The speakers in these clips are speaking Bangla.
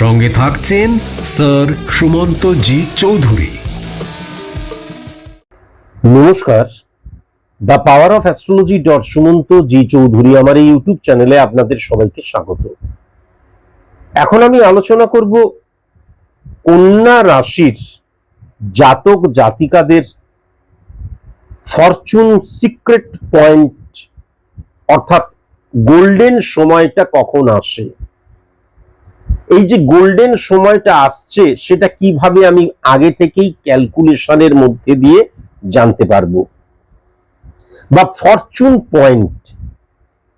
সঙ্গে থাকছেন স্যার সুমন্ত জি চৌধুরী। নমস্কার। The power of astrology dot Sumanta G Chowdhury আমার এই ইউটিউব চ্যানেলে আপনাদের সবাইকে স্বাগত। এখন আমি আলোচনা করব কন্যা রাশির জাতক জাতিকাদের ফরচুন সিক্রেট পয়েন্ট অর্থাৎ গোল্ডেন সময়টা কখন আসে। এই যে গোল্ডেন সময়টা আসছে, সেটা কীভাবে আমি আগে থেকেই ক্যালকুলেশনের মধ্যে দিয়ে জানতে পারব? বা ফরচুন পয়েন্ট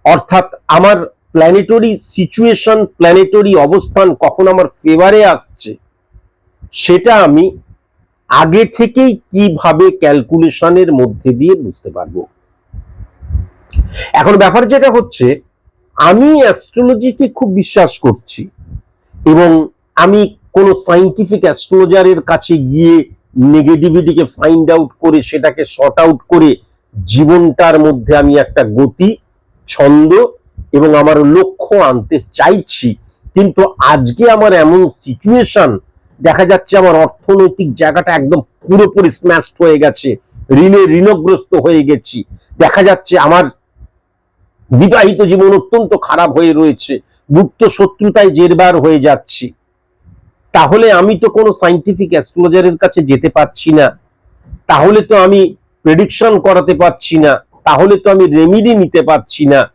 অর্থাৎ আমার প্ল্যানেটরি সিচুয়েশন প্ল্যানেটরি অবস্থান কখন আমার ফেভারে আসছে, সেটা আমি আগে থেকেই কীভাবে ক্যালকুলেশনের মধ্যে দিয়ে বুঝতে পারব? এখন ব্যাপার যেটা হচ্ছে, আমি অ্যাস্ট্রোলজিকে খুব বিশ্বাস করছি। এবং আমি কোনো সাইন্টিফিক অ্যাস্ট্রোলজারের কাছে গিয়ে নেগেটিভিটিকে ফাইন্ড আউট করে সেটাকে শর্ট আউট করে জীবনটার মধ্যে আমি একটা গতি, ছন্দ এবং আমার লক্ষ্য আনতে চাইছি। কিন্তু আজকে আমার এমন সিচুয়েশন দেখা যাচ্ছে আমার অর্থনৈতিক জায়গাটা একদম পুরোপুরি স্ম্যাশড হয়ে গেছে, ঋণে ঋণগ্রস্ত হয়ে গেছি। দেখা যাচ্ছে আমার বিবাহিত জীবন অত্যন্ত খারাপ হয়ে রয়েছে। গুপ্ত শত্রুতায় জেরবার হয়ে যাচ্ছি। তাহলে আমি তো কোনো সাইন্টিফিক অ্যাস্ট্রোলজারের কাছে যেতে পারছি না। তাহলে তো আমি প্রেডিকশন করাতে পারছি না। তাহলে তো আমি রেমিডি নিতে পারছি না।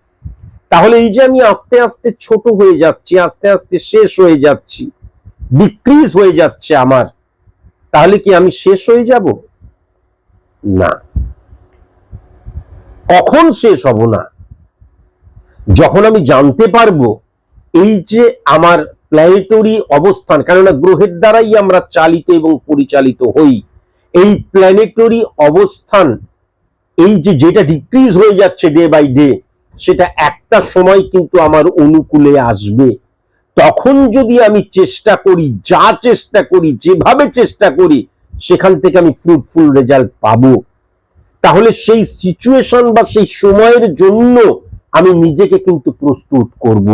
তাহলে এই যে আমি আস্তে আস্তে ছোট হয়ে যাচ্ছি, আস্তে আস্তে শেষ হয়ে যাচ্ছি ডিক্রিজ হয়ে যাচ্ছে আমার, তাহলে কি আমি শেষ হয়ে যাব? না। কখন শেষ হব না? যখন আমি জানতে পারব এই যে আমার প্ল্যানেটরি অবস্থান, কেননা গ্রহের দ্বারাই আমরা চালিত এবং পরিচালিত হই, এই প্ল্যানেটরি অবস্থান, এই যে যেটা ডিক্রিজ হয়ে যাচ্ছে ডে বাই ডে সেটা একটা সময় কিন্তু আমার অনুকূলে আসবে। তখন যদি আমি চেষ্টা করি, যা চেষ্টা করি, যেভাবে চেষ্টা করি, সেখান থেকে আমি ফ্রুটফুল রেজাল্ট পাবো। তাহলে সেই সিচুয়েশন বা সেই সময়ের জন্য আমি নিজেকে কিন্তু প্রস্তুত করব।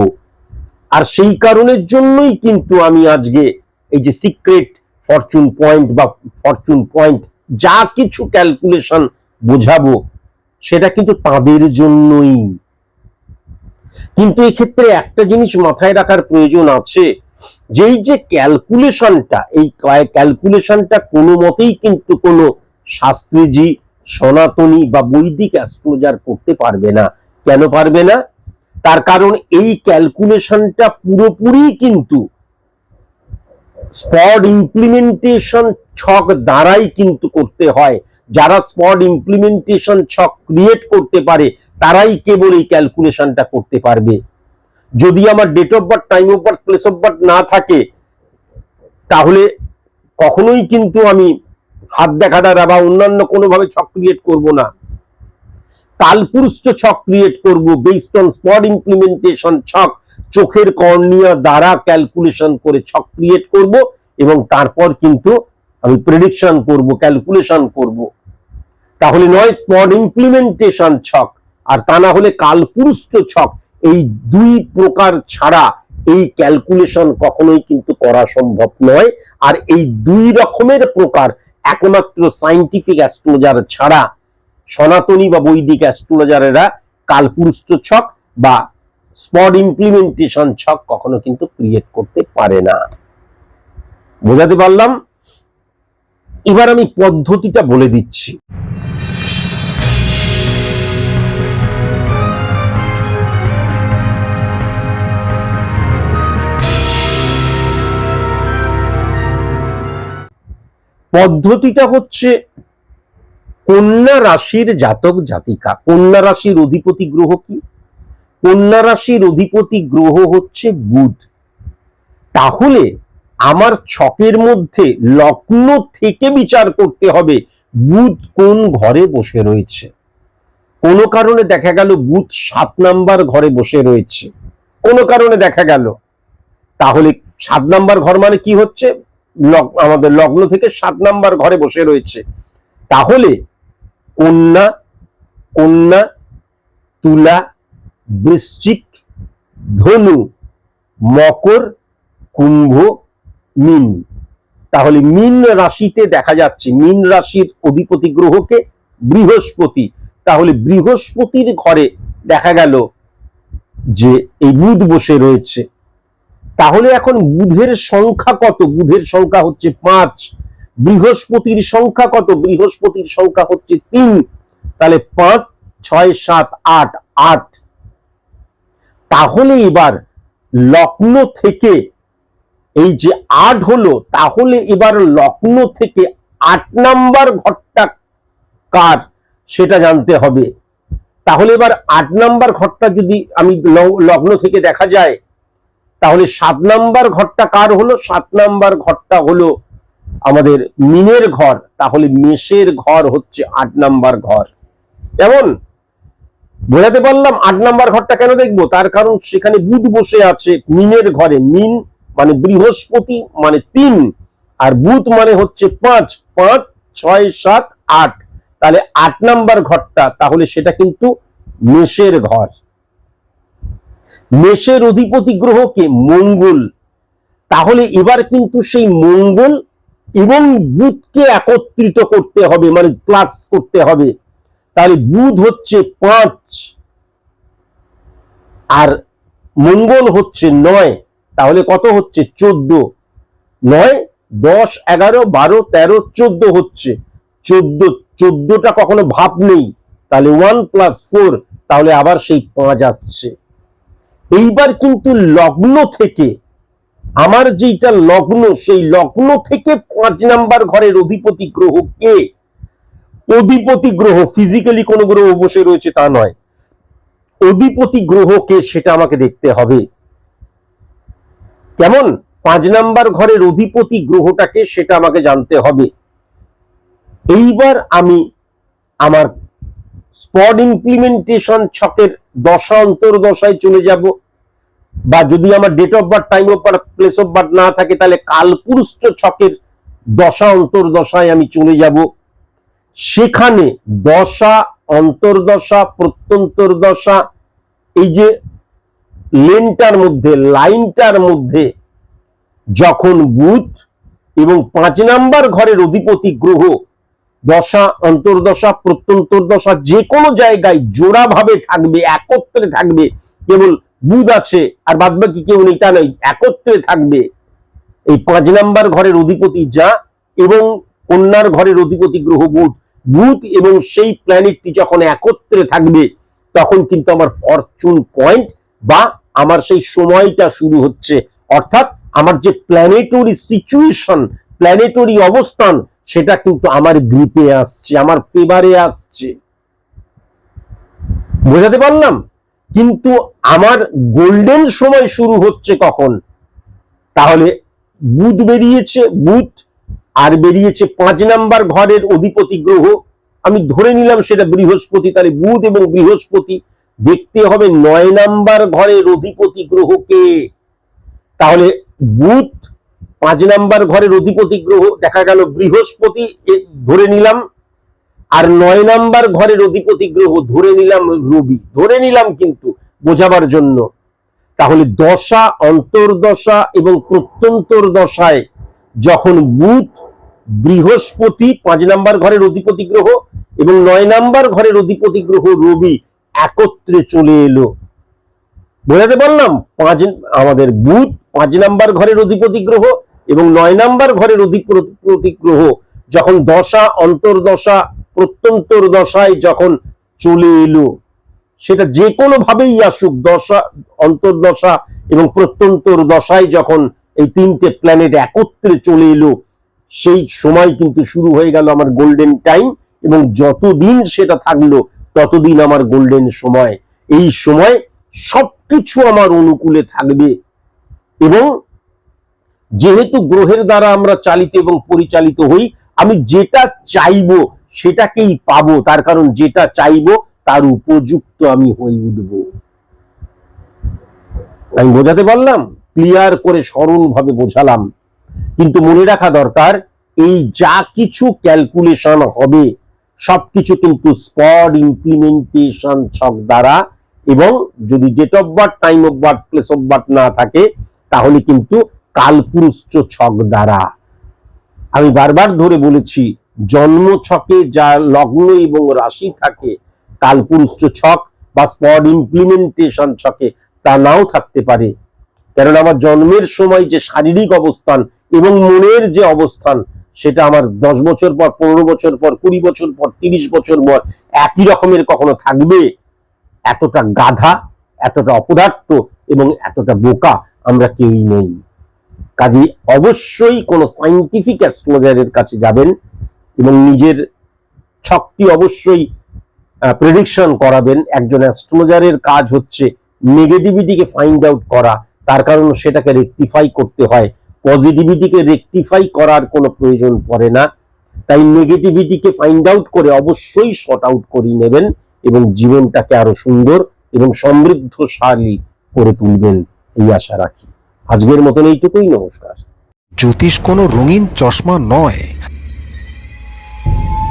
আর সেই কারণের জন্যই কিন্তু আমি আজকে এই যে সিক্রেট ফরচুন পয়েন্ট বা ফরচুন পয়েন্ট যা কিছু ক্যালকুলেশন বোঝাবো, সেটা কিন্তু তাদের জন্যই। কিন্তু এক্ষেত্রে একটা জিনিস মাথায় রাখার প্রয়োজন আছে, যেই যে ক্যালকুলেশনটা এই ক্যালকুলেশনটা কোনো মতেই কিন্তু কোনো শাস্ত্রীজি সনাতনী বা বৈদিক অ্যাস্ট্রোলজার করতে পারবে না। কেন পারবে না? তার কারণ এই ক্যালকুলেশনটা পুরোপুরি কিন্তু স্পট ইমপ্লিমেন্টেশন ছক দ্বারাই কিন্তু করতে হয়। যারা স্পট ইমপ্লিমেন্টেশন ছক ক্রিয়েট করতে পারে, তারাই কেবল এই ক্যালকুলেশনটা করতে পারবে। যদি আমার date of birth time of birth place of birth না থাকে, তাহলে কখনোই কিন্তু আমি হাত দেখা দ্বারা বা অন্যান্য কোনোভাবে ছক ক্রিয়েট করব না। কালপুরুষ ছক ক্রিয়েট করব বেসড অন স্পট ইমপ্লিমেন্টেশন ছক। চোখের কর্নিয়া দ্বারা ক্যালকুলেশন করে ছক ক্রিয়েট করব এবং তারপর কিন্তু আমি প্রেডিকশন করব ক্যালকুলেশন করব। তাহলে নয় স্পট ইমপ্লিমেন্টেশন ছক, আর তা না হলে কালপুরুষ ছক, এই দুই প্রকার ছাড়া এই ক্যালকুলেশন কখনোই কিন্তু করা সম্ভব নয়। আর এই দুই রকমের প্রকার, একমাত্র সাইন্টিফিক অ্যাস্ট্রোলজার ছাড়া সনাতনী বা বৈদিক অ্যাস্ট্রোলজারেরা কালপুরুষ ছক বা স্পট ইমপ্লিমেন্টেশন ছক কখনো কিন্তু ক্রিয়েট করতে পারে না। বোঝাতে পারলাম? এবার আমি পদ্ধতিটা বলে দিচ্ছি। পদ্ধতিটা হচ্ছে কন্যা রাশির জাতক জাতিকা। কন্যা রাশির অধিপতি গ্রহ কি? কন্যা রাশির অধিপতি গ্রহ হচ্ছে বুধ। তাহলে আমার ছকের মধ্যে লগ্ন থেকে বিচার করতে হবে, বুধ কোন ঘরে বসে রয়েছে। কোনো কারণে দেখা গেল বুধ সাত নাম্বার ঘরে বসে রয়েছে। কোনো কারণে দেখা গেল। তাহলে সাত নাম্বার ঘর মানে কি হচ্ছে? আমাদের লগ্ন থেকে সাত নাম্বার ঘরে বসে রয়েছে। তাহলে কন্যা কন্যা তুলা, বৃশ্চিক, ধনু, মকর, কুম্ভ, মিন। তাহলে মিন রাশিতে দেখা যাচ্ছে, মিন রাশির অধিপতি গ্রহকে বৃহস্পতি। তাহলে বৃহস্পতির ঘরে দেখা গেল যে এই বুধ বসে রয়েছে। তাহলে এখন বুধের সংখ্যা কত? বুধের সংখ্যা হচ্ছে পাঁচ। বৃহস্পতির সংখ্যা কত? বৃহস্পতির সংখ্যা হচ্ছে তিন। তাহলে পাঁচ, ছয়, সাত, আট আট। তাহলে এবার লগ্ন থেকে এই যে আট হলো, তাহলে এবার লগ্ন থেকে আট নাম্বার ঘরটা কার? সেটা জানতে হবে। তাহলে এবার আট নাম্বার ঘরটা যদি আমি লগ্ন থেকে দেখা যায়, তাহলে সাত নাম্বার ঘরটা কার হলো? সাত নাম্বার ঘরটা হলো আমাদের মিনের ঘর, তাহলে মেষের ঘর হচ্ছে আট নাম্বার ঘর। কেমন বোঝাতে পারলাম আট নাম্বার ঘরটা কেন দেখব? তার কারণ সেখানে বুধ বসে আছে মিনের ঘরে। মিন মানে বৃহস্পতি মানে তিন, আর বুধ মানে হচ্ছে পাঁচ। পাঁচ, ছয়, সাত, আট। তাহলে আট নাম্বার ঘরটা, তাহলে সেটা কিন্তু মেষের ঘর। মেষের অধিপতি গ্রহকে মঙ্গল। তাহলে এবার কিন্তু সেই মঙ্গল এবং বুধকে একত্রিত করতে হবে মানে প্লাস করতে হবে। তাহলে বুধ হচ্ছে পাঁচ আর মঙ্গল হচ্ছে নয়, তাহলে কত হচ্ছে চোদ্দ? নয়, দশ, এগারো, বারো, তেরো, চোদ্দ হচ্ছে। চোদ্দ, চোদ্দটা কখনো ভাব নেই, তাহলে ওয়ান প্লাস ফোর তাহলে আবার সেই পাঁচ আসছে। এইবার কিন্তু লগ্ন থেকে আমার যেটা লগ্ন, সেই লগ্ন থেকে পাঁচ নাম্বার ঘরের অধিপতি গ্রহ কে? অধিপতি গ্রহ ফিজিক্যালি কোন গ্রহ বসে রয়েছে তা নয়। অধিপতি গ্রহকে সেটা আমাকে দেখতে হবে। কেমন? পাঁচ নাম্বার ঘরের অধিপতি গ্রহটাকে সেটা আমাকে জানতে হবে। এইবার আমি আমার স্পট ইমপ্লিমেন্টেশন ছকের দশা অন্তর্দশায় চলে যাব। বা যদি আমার date of birth time of birth place of birth না থাকে, তাহলে কালপুরুষ ছকের দশা, অন্তর্দশায় আমি চলে যাব। সেখানে দশা, অন্তর্দশা প্রত্যন্তর দশা এই যে লেনটার মধ্যে, লাইনটার মধ্যে যখন বুধ এবং পাঁচ নাম্বার ঘরের অধিপতি গ্রহ, দশা, অন্তর্দশা প্রত্যন্তর দশা যে কোনো জায়গায় জোড়া ভাবে থাকবে, একত্রে থাকবে, কেবল বুধ আছে, আর বাদ বাকি কেউ নেই, তা নয়, একত্রে থাকবে এই পাঁচ নাম্বার ঘরের অধিপতি যা এবং কন্যার ঘরের অধিপতি গ্রহ বুধ। বুধ এবং সেই প্ল্যানেটটি যখন একত্রে থাকবে, তখন কিন্তু আমার ফরচুন পয়েন্ট বা আমার সেই সময়টা শুরু হচ্ছে। অর্থাৎ আমার যে প্ল্যানেটরি সিচুয়েশন প্ল্যানেটরি অবস্থান, সেটা কিন্তু আমার গ্রিপে আসছে, আমার ফেভারে আসছে। বোঝাতে পারলাম? কিন্তু আমার গোল্ডেন সময় শুরু হচ্ছে কখন? তাহলে বুধ বেরিয়েছে, বুধ, আর বেরিয়েছে পাঁচ নাম্বার ঘরের অধিপতি গ্রহ। আমি ধরে নিলাম সেটা বৃহস্পতি, তাহলে বুধ এবং বৃহস্পতি দেখতে হবে নয় নাম্বার ঘরের অধিপতি গ্রহকে। তাহলে বুধ পাঁচ নাম্বার ঘরের অধিপতি গ্রহ, দেখা গেল বৃহস্পতি ধরে নিলাম আর নয় নাম্বার ঘরের অধিপতি গ্রহ ধরে নিলাম রবি, ধরে নিলাম কিন্তু বোঝাবার জন্য। তাহলে দশা, অন্তর্দশা এবং প্রত্যন্তর দশায় যখন বুধ, বৃহস্পতি, পাঁচ নাম্বার ঘরের অধিপতি গ্রহ এবং নয় নাম্বার ঘরের অধিপতি গ্রহ রবি একত্রে চলে এলো। বোঝাতে পারলাম? পাঁচ, আমাদের বুধ পাঁচ নাম্বার ঘরের অধিপতি গ্রহ এবং নয় নাম্বার ঘরের অধিপতি গ্রহ যখন দশা, অন্তর্দশা প্রত্যন্তর দশায় যখন চলে এলো, সেটা যে কোনো ভাবেই আসুক, দশা, অন্তর্দশা এবং প্রত্যন্তর দশায় যখন এই তিনটে প্ল্যানেট একত্রে চলে এলো, সেই সময় কিন্তু শুরু হয়ে গেল আমার গোল্ডেন টাইম এবং যতদিন সেটা থাকল, ততদিন আমার গোল্ডেন সময়। এই সময় সবকিছু আমার অনুকূলে থাকবে এবং যেহেতু গ্রহের দ্বারা আমরা চালিত এবং পরিচালিত হই, আমি যেটা চাইব সেটাকেই পাবো, তার কারণ যেটা চাইব তার উপযুক্ত আমি হয়ে উঠব। আমি বোঝাতে পারলাম? ক্লিয়ার করে সরল ভাবে বোঝালাম। কিন্তু মনে রাখা দরকার, এই যা কিছু ক্যালকুলেশন হবে, সবকিছু কিন্তু স্পট ইমপ্লিমেন্টেশন ছক দ্বারা এবং যদি date of birth time of birth place of birth না থাকে, তাহলে কিন্তু কালপুরুষ ছক দ্বারা। আমি বারবার ধরে বলেছি জন্ম ছকে যা লগ্ন এবং রাশি থাকে, কালপুরুষ ছক বা স্পট ইমপ্লিমেন্টেশন ছকে, তা নাও থাকতে পারে। কারণ আমার জন্মের সময় যে শারীরিক অবস্থান এবং মনের যে অবস্থান, সেটা আমার দশ বছর পর, পনেরো বছর পর, কুড়ি বছর পর, তিরিশ বছর পর, একই রকমের কখনো থাকবে। এতটা গাধা, এতটা অপদার্থ এবং এতটা বোকা আমরা কেউই নেই। কাজে অবশ্যই কোনো সাইন্টিফিক অ্যাস্ট্রোলজারের কাছে যাবেন এবং নিজের ছকটি অবশ্যই প্রেডিকশন করাবেন। একজন অ্যাস্ট্রোলজারের কাজ হচ্ছে নেগেটিভিটিকে ফাইন্ড আউট করা। তার কারণ সেটাকে রেকটিফাই করতে হয়। পজিটিভিটিকে রেকটিফাই করার কোনো প্রয়োজন পড়ে না। তাই নেগেটিভিটিকে ফাইন্ড আউট করে অবশ্যই শর্ট আউট করে নেবেন এবং জীবনটাকে আরও সুন্দর এবং সমৃদ্ধশালী করে তুলবেন এই আশা রাখি। আজকের মতন এইটুকুই, নমস্কার। জ্যোতিষ কোনো রঙিন চশমা নয়।